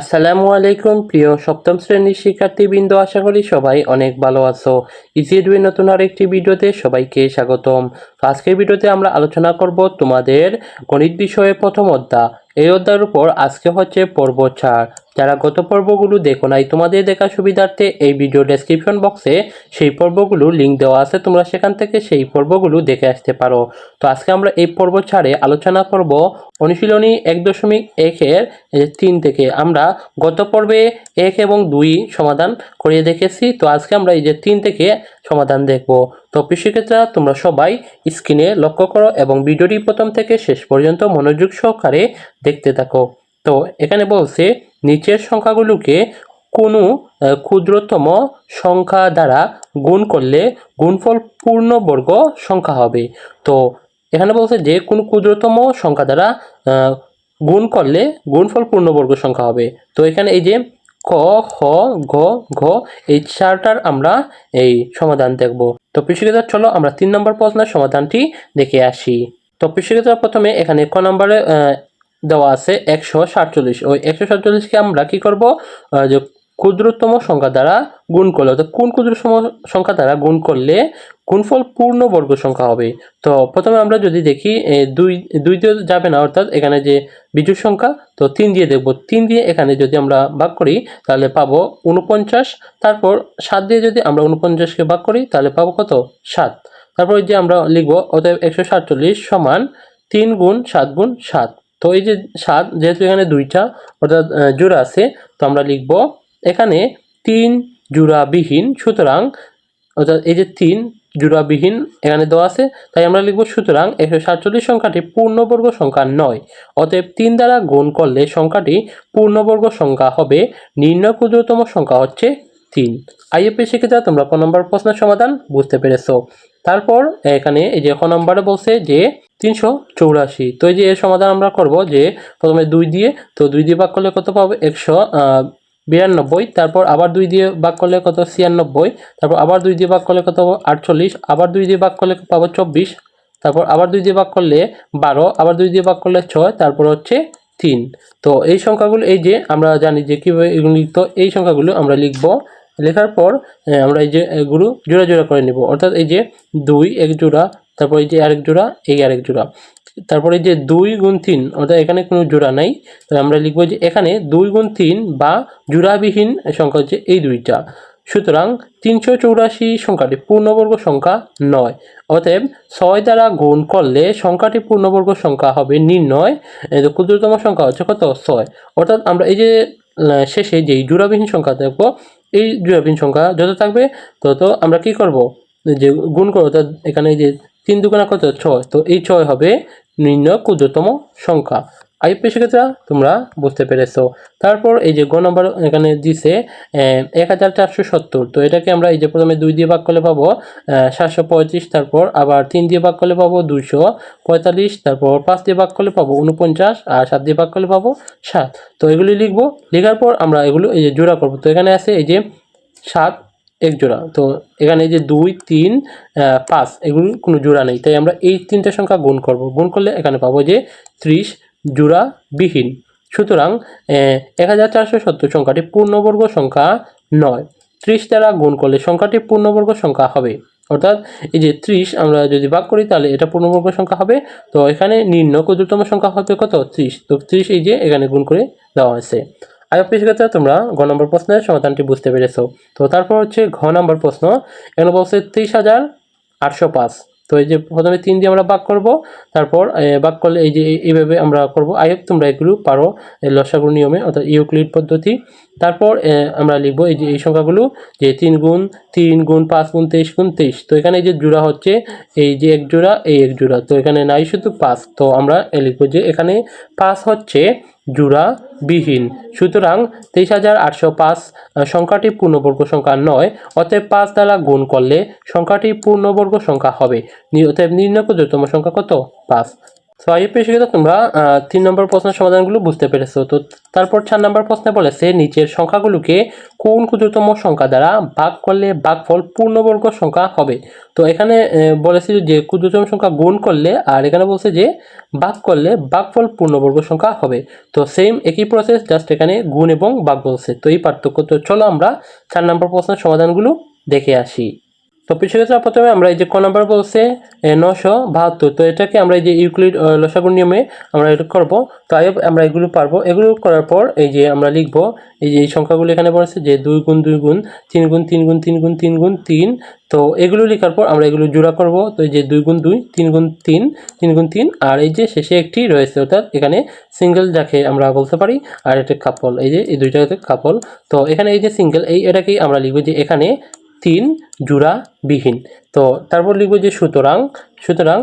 আসসালামু আলাইকুম, প্রিয় সপ্তম শ্রেণির শিক্ষার্থীবৃন্দ, আশা করি সবাই অনেক ভালো আছো। ইজিএডুয়ের নতুন আরেকটি ভিডিওতে সবাইকে স্বাগতম। আজকের ভিডিওতে আমরা আলোচনা করব তোমাদের গণিত বিষয়ে প্রথম অধ্যায়। এই অধ্যায়ের উপর আজকে হচ্ছে পর্ব চার। যারা গত পর্বগুলো দেখো নাই, তোমাদের দেখা সুবিধার্থে এই ভিডিও ডেসক্রিপশন বক্সে সেই পর্বগুলো লিঙ্ক দেওয়া আছে, তোমরা সেখান থেকে সেই পর্বগুলো দেখে আসতে পারো। তো আজকে আমরা এই পর্ব ছাড়ে আলোচনা করব অনুশীলনী এক দশমিক একের তিন থেকে। আমরা গত পর্বে এক এবং দুই সমাধান করিয়ে দেখেছি, তো আজকে আমরা এই যে তিন থেকে সমাধান দেখব। তো কৃষিক্ষেত্রে তোমরা সবাই স্ক্রিনে লক্ষ্য করো এবং ভিডিওটি প্রথম থেকে শেষ পর্যন্ত মনোযোগ সহকারে দেখতে থাকো। তো এখানে বলছে নিচের সংখ্যাগুলোকে কোনো ক্ষুদ্রতম সংখ্যা দ্বারা গুণ করলে গুণফল পূর্ণবর্গ সংখ্যা হবে। তো এখানে বলছে যে, কোন ক্ষুদ্রতম সংখ্যা দ্বারা গুণ করলে গুণফল পূর্ণবর্গ সংখ্যা হবে। তো এখানে এই যে ক খ ঘ ঘ, এই চারটার আমরা এই সমাধান দেখব। তো কৃষিকেতা চলো আমরা তিন নম্বর প্রশ্নের সমাধানটি দেখে আসি। তো কৃষিকেতা প্রথমে এখানে ক নম্বরে দেওয়া আছে একশো সাতচল্লিশ। ওই একশো সাতচল্লিশকে আমরা কি করব? যে ক্ষুদ্রতম সংখ্যা দ্বারা গুণ করলে, অর্থাৎ কোন ক্ষুদ্রতম সংখ্যা দ্বারা গুণ করলে গুণফল পূর্ণবর্গ সংখ্যা হবে? তো প্রথমে আমরা যদি দেখি দুই দুই দিয়ে যাবে না, অর্থাৎ এখানে যে বিজুর সংখ্যা, তো তিন দিয়ে দেখব। তিন দিয়ে এখানে যদি আমরা ভাগ করি, তাহলে পাবো উনপঞ্চাশ তারপর সাত দিয়ে যদি আমরা উনপঞ্চাশকে ভাগ করি, তাহলে পাবো কত? সাত। তারপর যে আমরা লিখব, অতএব একশো সাতচল্লিশ সমান তিন গুণ সাত গুণ সাত। তো এই যে সাত, যেহেতু এখানে দুইটা, অর্থাৎ জোড়া আছে, তো আমরা লিখব এখানে তিন জোড়াবিহীন, সুতরাং, অর্থাৎ এই যে তিন জোড়াবিহীন এখানে দেওয়া আছে, তাই আমরা লিখব সুতরাং একশো সাতচল্লিশ সংখ্যাটি পূর্ণবর্গ সংখ্যা নয়, অতএব তিন দ্বারা গুণ করলে সংখ্যাটি পূর্ণবর্গ সংখ্যা হবে, নির্ণয় ক্ষুদ্রতম সংখ্যা হচ্ছে তিন। আইএপি শিক্ষিতা, তোমরা ক নম্বর প্রশ্নের সমাধান বুঝতে পেরেছ। তারপর এখানে এই যে ক নম্বরে বলছে যে তিনশো চৌরাশি। তো এই যে এর সমাধান আমরা করব যে প্রথমে দুই দিয়ে, তো দুই দিয়ে ভাগ করলে কত পাবো? একশো বিরানব্বই। তারপর আবার দুই দিয়ে ভাগ করলে কত? ছিয়ানব্বই। তারপর আবার দুই দিয়ে ভাগ করলে কত পাবো? আটচল্লিশ। আবার দুই দিয়ে ভাগ করলে পাবো চব্বিশ। তারপর আবার দুই দিয়ে ভাগ করলে বারো। আবার দুই দিয়ে ভাগ করলে ছয়। তারপর হচ্ছে তিন। তো এই সংখ্যাগুলো, এই যে আমরা জানি যে কীভাবে এগুলো লিখতো এই সংখ্যাগুলো আমরা লিখব। লেখার পর আমরা এই যে এগুলো জোড়া জোড়া করে নেব। অর্থাৎ এই যে দুই, এক জোড়া তারপর এই যে আরেক জোড়া, এই আরেক জোড়া। তারপরে যে দুই গুণ তিন, অর্থাৎ এখানে কোনো জোড়া নাই তো আমরা লিখব যে এখানে দুই গুণ তিন বা জোড়াবিহীন সংখ্যা হচ্ছে এই দুইটা। সুতরাং তিনশো চৌরাশি সংখ্যাটি পূর্ণবর্গ সংখ্যা নয়, অতএব ছয় দ্বারা গুণ করলে সংখ্যাটি পূর্ণবর্গ সংখ্যা হবে নির্ণয় ক্ষুদ্রতম সংখ্যা হচ্ছে কত? ছয়। অর্থাৎ আমরা এই যে শেষে যেই জোড়াবিহীন সংখ্যা দেখব, এই জোড়াবিহীন সংখ্যা যত থাকবে তত আমরা কি করব? যে গুণ করব, অর্থাৎ এখানে যে তিন দুগুণা কত? ছয়। তো এই ছয় হবে নির্ণয় ক্ষুদ্রতম সংখ্যা। আইপি সেক্ষেত্রে তোমরা বুঝতে পেরেছ। তারপর এই যে গ নম্বর এখানে দিছে এক হাজার চারশো সত্তর। তো এটাকে আমরা এই যে প্রথমে দুই দিয়ে ভাগ করলে পাবো সাতশো পঁয়ত্রিশ, তারপর আবার তিন দিয়ে ভাগ করলে পাবো দুইশো পঁয়তাল্লিশ, তারপর পাঁচ দিয়ে ভাগ করলে পাবো উনপঞ্চাশ আর সাত দিয়ে ভাগ করলে পাবো সাত। তো এগুলি লিখব, লেখার পর আমরা এগুলো এই যে জোড়া করব। তো এখানে আছে এই যে সাত এক জোড়া। তো এখানে যে দুই, তিন পাঁচ, এগুলো কোনো জোড়া নেই। তাই আমরা এই তিনটে সংখ্যা গুণ করব। গুণ করলে এখানে পাবো যে ত্রিশ জোড়াবিহীন সুতরাং এক হাজার চারশো সত্তর সংখ্যাটি পূর্ণবর্গ সংখ্যা নয়। ত্রিশ দ্বারা গুণ করলে সংখ্যাটি পূর্ণবর্গ সংখ্যা হবে। অর্থাৎ এই যে ত্রিশ আমরা যদি ভাগ করি, তাহলে এটা পূর্ণবর্গ সংখ্যা হবে। তো এখানে নিম্ন ক্ষুদ্রতম সংখ্যা হবে কত? ত্রিশ। তো ত্রিশ এই যে এখানে গুণ করে দেওয়া হয়েছে। আয়ো পেশাগত তোমরা ঘ নম্বর প্রশ্নের সমাধানটি বুঝতে পেরেছ। তো তারপর হচ্ছে ঘ নম্বর প্রশ্ন এখানে বলছে তেইশ হাজার আটশো পাঁচ। তো এই যে প্রথমে তিন দিয়ে আমরা ভাগ করব, তারপর ভাগ করলে এই যে এই- এইভাবে আমরা করব। আই হোপ তোমরা এগুলো পারো লসাগুর নিয়মে, অর্থাৎ ইউক্লিড পদ্ধতি। তারপর আমরা লিখব এই যে এই সংখ্যাগুলো, যে তিন গুণ তিন গুণ পাঁচ গুণ তেইশ গুণ তেইশ। তো এখানে এই যে জোড়া হচ্ছে, এই যে এক জোড়া, এই এক জোড়া। তো এখানে নাই শুধু পাঁচ। তো আমরা লিখব যে এখানে পাঁচ হচ্ছে জোড়া বিহীন সুতরাং তেইশ হাজার আটশো পাঁচ সংখ্যাটি পূর্ণবর্গ সংখ্যা নয়, অতএব পাঁচ দ্বারা গুণ করলে সংখ্যাটি পূর্ণবর্গ সংখ্যা হবে। অতএব নির্ণয় ক্ষুদ্রতম সংখ্যা কত? পাঁচ। তো আই পেশিকে তোমরা তিন নম্বর প্রশ্নের সমাধানগুলো বুঝতে পেরেছ। তো তারপর চার নম্বর প্রশ্নে বলেছে, নিচের সংখ্যাগুলোকে কোন ক্ষুদ্রতম সংখ্যা দ্বারা ভাগ করলে ভাগফল পূর্ণবর্গ সংখ্যা হবে? তো এখানে বলেছে যে ক্ষুদ্রতম সংখ্যা গুণ করলে, আর এখানে বলছে যে, ভাগ করলে ভাগফল পূর্ণবর্গ সংখ্যা হবে। তো সেম একই প্রসেস জাস্ট এখানে গুণ এবং ভাগ বলছে। তো এই পার্থক্য, তো চলো আমরা চার নম্বর প্রশ্নের সমাধানগুলো দেখে আসি। তো পিছিয়ে প্রথমে আমরা এই যে ক নাম্বার বলছে নশো বাহাত্তর, তো এটাকে আমরা এই যে ইউক্লিড লসাগুর নিয়মে আমরা এটা করব। তো আই হোপ আমরা এগুলো পারব। এগুলো করার পর এই যে আমরা লিখব, এই যে এই সংখ্যাগুলো এখানে বলেছে যে দুই গুণ দুই গুণ, তিন গুণ তিন গুণ তিন গুণ তিন গুণ তিন। তো এগুলো লেখার পর আমরা এগুলো জোড়া করব। তো এই যে দুই গুণ দুই, তিন গুণ তিন তিন গুণ তিন, আর এই যে শেষে একটি রয়েছে, অর্থাৎ এখানে সিঙ্গেল যাকে আমরা বলতে পারি, আর এটা কাপল, এই যে এই দুইটাতে কাপল। তো এখানে এই যে সিঙ্গেল, এই এটাকেই আমরা লিখব যে এখানে তিন জোড়া বিহীন। তো তারপর লিখব যে সুতরাং সুতরাং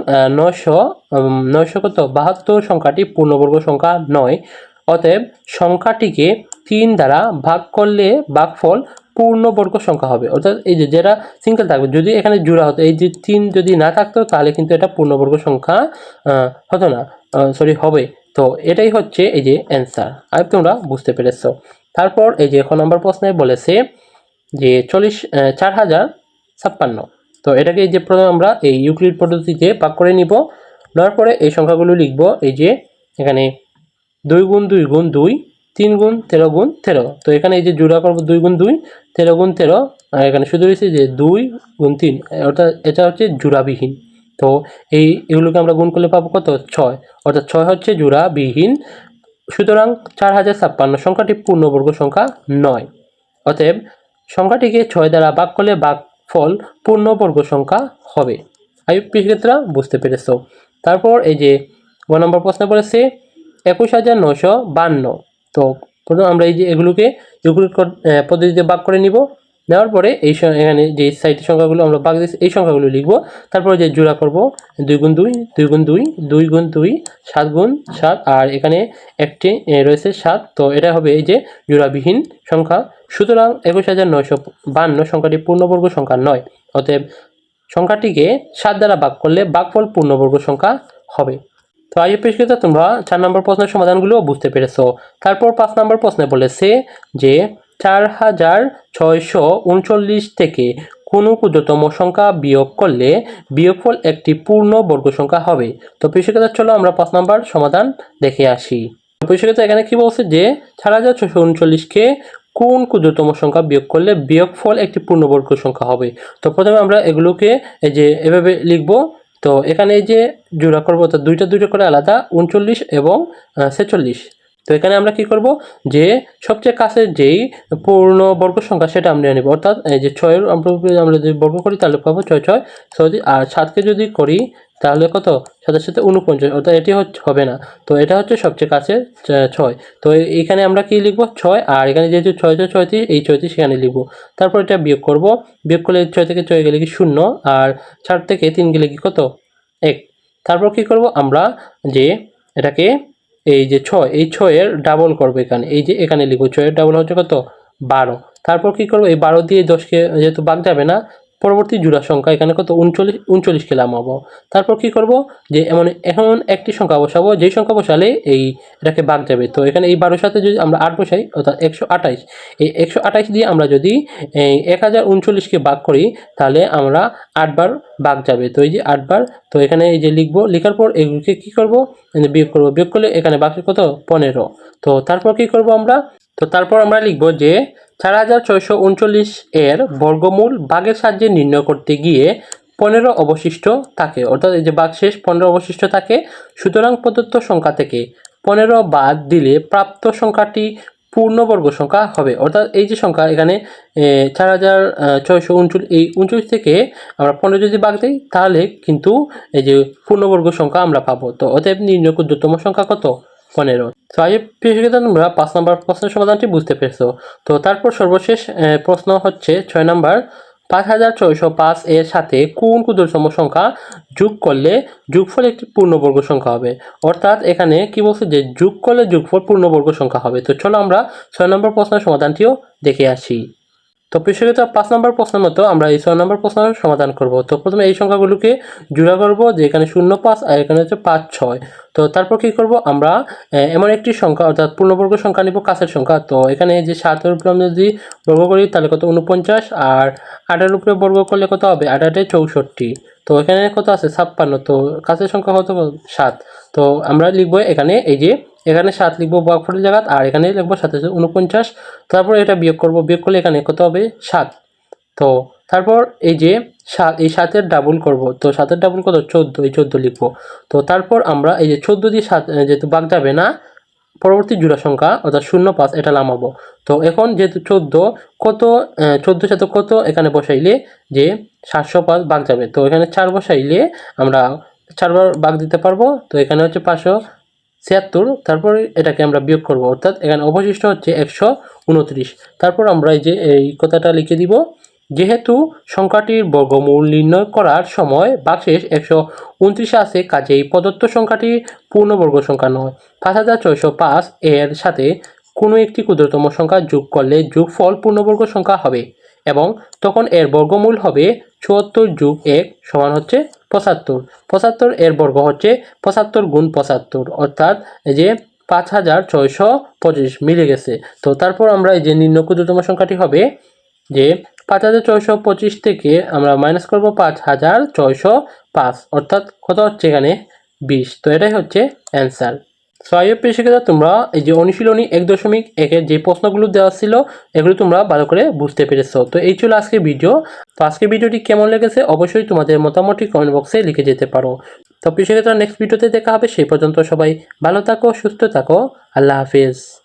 উম, নয়শো কত? বাহাত্তর সংখ্যাটি পূর্ণবর্গ সংখ্যা নয়। অতএব সংখ্যাটিকে তিন দ্বারা ভাগ করলে ভাগফল পূর্ণবর্গ সংখ্যা হবে। অর্থাৎ এই যে যেটা সিঙ্গেল থাকবে যদি এখানে জোড়া হতো এই যে তিন যদি না থাকতো তাহলে কিন্তু এটা পূর্ণবর্গ সংখ্যা হতো না সরি হবে। তো এটাই হচ্ছে এই যে অ্যান্সার আর তোমরা বুঝতে পেরেছ। তারপর এই যে এখন নম্বর প্রশ্নে বলেছে যে চল্লিশ চার হাজার ছাপ্পান্ন। তো এটাকে যে প্রথমে আমরা এই ইউক্লিড পদ্ধতিতে পাক করে নিব, নেওয়ার পরে এই সংখ্যাগুলো লিখব, এই যে এখানে দুই গুণ দুই গুণ দুই, তিন গুণ তেরো গুণ তেরো। তো এখানে এই যে জোড়া করব দুই গুণ দুই, তেরো গুণ তেরো, আর এখানে শুধু রয়েছে যে দুই গুণ তিন, অর্থাৎ এটা হচ্ছে জোড়াবিহীন। তো এই এগুলোকে আমরা গুণ করলে পাবো কত? ছয়। অর্থাৎ ছয় হচ্ছে জোড়াবিহীন, সুতরাং চার হাজার ছাপ্পান্ন, সংখ্যাটি পূর্ণবর্গ সংখ্যা নয়। অতএব সংখ্যাটিকে ছয় দ্বারা ভাগ করলে ভাগফল পূর্ণবর্গ সংখ্যা হবে। আয়ুব কৃষিক্ষেত্রা, বুঝতে পেরেছ? তারপর এই যে গ নম্বর প্রশ্ন বলেছে, একুশ হাজার নশো বান্ন। তো প্রথম আমরা এই যে এগুলোকে পদ্ধতিতে ভাগ করে নিব। নেওয়ার পরে এই এখানে যে সাইটের সংখ্যাগুলো আমরা দিচ্ছি এই সংখ্যাগুলো লিখব। তারপরে যে জোড়া করব, দুই গুণ দুই দুই গুণ দুই দুই গুণ দুই, সাত গুণ সাত, আর এখানে একটি রয়েছে সাত। তো এটা হবে এই যে জোড়াবিহীন সংখ্যা। সুতরাং একুশ হাজার নয়শো বান্ন সংখ্যাটি পূর্ণবর্গ সংখ্যা নয়। অতএব সংখ্যাটিকে সাত দ্বারা ভাগ করলে ভাগফল পূর্ণবর্গ সংখ্যা হবে। তো আই পেশকৃত তোমরা চার নম্বর প্রশ্নের সমাধানগুলো বুঝতে পেরেছ। তারপর পাঁচ নম্বর প্রশ্নে বলেছে যে চার হাজার ছয়শো উনচল্লিশ থেকে কোনো ক্ষুদ্রতম সংখ্যা বিয়োগ করলে বিয়োগফল একটি পূর্ণ বর্গ সংখ্যা হবে। তো পেশকতা চলো আমরা পাঁচ নম্বর সমাধান দেখে আসি। পেশকতা এখানে কি বলছে যে চার হাজার ছশো উনচল্লিশকে কোন ক্ষুদ্রতম সংখ্যা বিয়োগ করলে বিয়োগফল একটি পূর্ণবর্গ সংখ্যা হবে। তো প্রথমে আমরা এগুলোকে এই যে এভাবে লিখব। তো এখানে এই যে জোড়া করব তো দুইটা দুইটা করে আলাদা, উনচল্লিশ এবং ছেচল্লিশ। তো এখানে আমরা কি করব? যে সবচেয়ে কাছের যেই পূর্ণ বর্গ সংখ্যা সেটা আমরা নেব। অর্থাৎ এই যে ছয়ের আমরা আমরা যদি বর্গ করি তাহলে পাবো ছয় ছয় যদি আর সাতকে যদি করি তাহলে কত? সাথে সাথে উনপঞ্চাশ অর্থাৎ এটি হচ্ছে, হবে না। তো এটা হচ্ছে সবচেয়ে কাছে ছয়। তো এখানে আমরা কি লিখব? ছয়। আর এখানে যেহেতু ছয় ছয় ছয়ত্রিশ এই ছয়ত্রিশ সেখানে লিখব। তারপর এটা বিয়োগ করব। বিয়োগ করলে ছয় থেকে ছয় গেলে কি শূন্য? আর চার থেকে তিন গেলে কি কত? এক। তারপর কি করব? আমরা যে এটাকে এই যে ছয়, এই ছয়ের ডাবল করব এখানে। এই যে এখানে লিখব, ছয়ের ডাবল হচ্ছে কত? বারো। তারপর কি করব? এই বারো দিয়ে দশকে যেহেতু বাঘ যাবে না পরবর্তী জোড়া সংখ্যা এখানে কত? উনচল্লিশ উনচল্লিশ উনচল্লিশকে নামাবো তারপর কি করব? যে এমন এখন একটি সংখ্যা বসাবো, যেই সংখ্যা বসালে এই এটাকে বাগ যাবে তো এখানে এই বারোর সাথে যদি আমরা আট বসাই, অর্থাৎ একশো আঠাইশ এই একশো আঠাইশ দিয়ে আমরা যদি, এই এক হাজার উনচল্লিশকে বাগ করি, তাহলে আমরা আটবার বাগ যাবে। তো এই যে আটবার তো এখানে এই যে লিখব, লেখার পর এগুলোকে কী করব? বিয়োগ করব। বিয়োগ করলে এখানে বাকি কত? পনেরো। তো তারপর কি করব আমরা? তো তারপর আমরা লিখব যে চার হাজার ছয়শো উনচল্লিশ এর বর্গমূল বাঘের সাহায্যে নির্ণয় করতে গিয়ে পনেরো অবশিষ্ট থাকে। অর্থাৎ এই যে বাঘ শেষ পনেরো অবশিষ্ট থাকে, সুতরাং প্রদত্ত সংখ্যা থেকে পনেরো বাদ দিলে প্রাপ্ত সংখ্যাটি পূর্ণবর্গ সংখ্যা হবে। অর্থাৎ এই যে সংখ্যা এখানে চার হাজার ছয়শো উনচল্লিশ, এই উনচল্লিশ থেকে আমরা পনেরো যদি বাগ দিই, তাহলে কিন্তু এই যে পূর্ণবর্গ সংখ্যা আমরা পাবো। তো অতএব নির্ণয় ক্ষুদ্রতম সংখ্যা কত? পনেরো তো আজ প্রিয়তা তোমরা পাঁচ নম্বর প্রশ্নের সমাধানটি বুঝতে পেরেছ। তো তারপর সর্বশেষ প্রশ্ন হচ্ছে ছয় নম্বর, পাঁচ হাজার ছয়শো পাঁচ এর সাথে কোন ক্ষুদ্রতম সংখ্যা যোগ করলে যোগফল একটি পূর্ণবর্গ সংখ্যা হবে? অর্থাৎ এখানে কি বলছে যে যোগ করলে যোগফল পূর্ণবর্গ সংখ্যা হবে? তো চলো আমরা ছয় নম্বর প্রশ্নের সমাধানটিও দেখে আসি। তো সেক্ষেত্রে পাঁচ নম্বর প্রশ্নের মতো আমরা এই ছয় নম্বর প্রশ্নের সমাধান করব। তো প্রথমে এই সংখ্যাগুলোকে জোড়া করব যে এখানে শূন্য পাঁচ আর এখানে হচ্ছে পাঁচ ছয়। তো তারপর কি করব আমরা এমন একটি সংখ্যা অর্থাৎ পূর্ণবর্গ সংখ্যা নিব কাছের সংখ্যা। তো এখানে যে সাতের উপরে আমরা যদি বর্গ করি তাহলে কত উনপঞ্চাশ আর আটের উপরে বর্গ করলে কত হবে? আট আটে চৌষট্টি। তো এখানে কত আছে? ছাপ্পান্ন। তো কাছের সংখ্যা কত? সাত। তো আমরা লিখব এখানে এই যে এখানে সাত লিখব বকফলের জায়গা আর এখানে লিখব সাথে উনপঞ্চাশ তারপর এটা বিয়োগ করব, বিয়োগ করলে এখানে কত হবে? সাত। তো তারপর এই যে সাত, এই সাতের ডাবল করব, তো সাতের ডাবল কত? চোদ্দ, এই চোদ্দ লিখব। তো তারপর আমরা এই যে চোদ্দ দিয়ে সাত যেহেতু বাগ যাবে না, পরবর্তী জোড়া সংখ্যা অর্থাৎ শূন্য পাঁচ, এটা নামাবো। তো এখন যেহেতু চোদ্দ, কত চোদ্দোর সাথে কত? এখানে বসাইলে যে সাতশো পাঁচ বাগ যাবে। তো এখানে চার বসাইলে আমরা চারবার বাগ দিতে পারব। তো এখানে হচ্ছে পাঁচশো ছিয়াত্তর, তারপর এটাকে আমরা বিয়োগ করব। অর্থাৎ এখানে অবশিষ্ট হচ্ছে একশো উনত্রিশ। তারপর আমরা এই যে এই কথাটা লিখে দিব, যেহেতু সংখ্যাটির বর্গমূল নির্ণয় করার সময় বাকশেষ একশো উনত্রিশে আছে, কাজেই প্রদত্ত সংখ্যাটি পূর্ণবর্গ সংখ্যা নয়। পাঁচ হাজার ছয়শো পাঁচ এর সাথে কোনো একটি ক্ষুদ্রতম সংখ্যা যোগ করলে যোগফল পূর্ণবর্গ সংখ্যা হবে। এবং তখন এর বর্গমূল হবে চুয়াত্তর যোগ এক সমান হচ্ছে পঁচাত্তর। পঁচাত্তর এর বর্গ হচ্ছে পঁচাত্তর গুণ পঁচাত্তর, অর্থাৎ যে পাঁচ হাজার ছয়শো পঁচিশ মিলে গেছে। তো তারপর আমরা এই যে নিম্ন ক্ষুদ্রতম সংখ্যাটি হবে যে পাঁচ হাজার ছয়শো পঁচিশ থেকে আমরা মাইনাস করব পাঁচ হাজার ছয়শো পাঁচ, অর্থাৎ কত হচ্ছে এখানে? বিশ। তো এটাই হচ্ছে অ্যান্সার ছয় পেশিকারা তোমরা এই যে অনুশীলনী এক দশমিক একের যে প্রশ্নগুলো দেওয়া ছিল, এগুলো তোমরা ভালো করে বুঝতে পেরেছ। তো এই ছিল আজকে ভিডিও তো আজকে ভিডিওটি কেমন লেগেছে? অবশ্যই তোমাদের মোটামুটি কমেন্ট বক্সে লিখে যেতে পারো। তো পেশিকারা নেক্সট ভিডিওতে দেখা হবে। সেই পর্যন্ত সবাই ভালো থাকো, সুস্থ থাকো। আল্লাহ হাফিজ।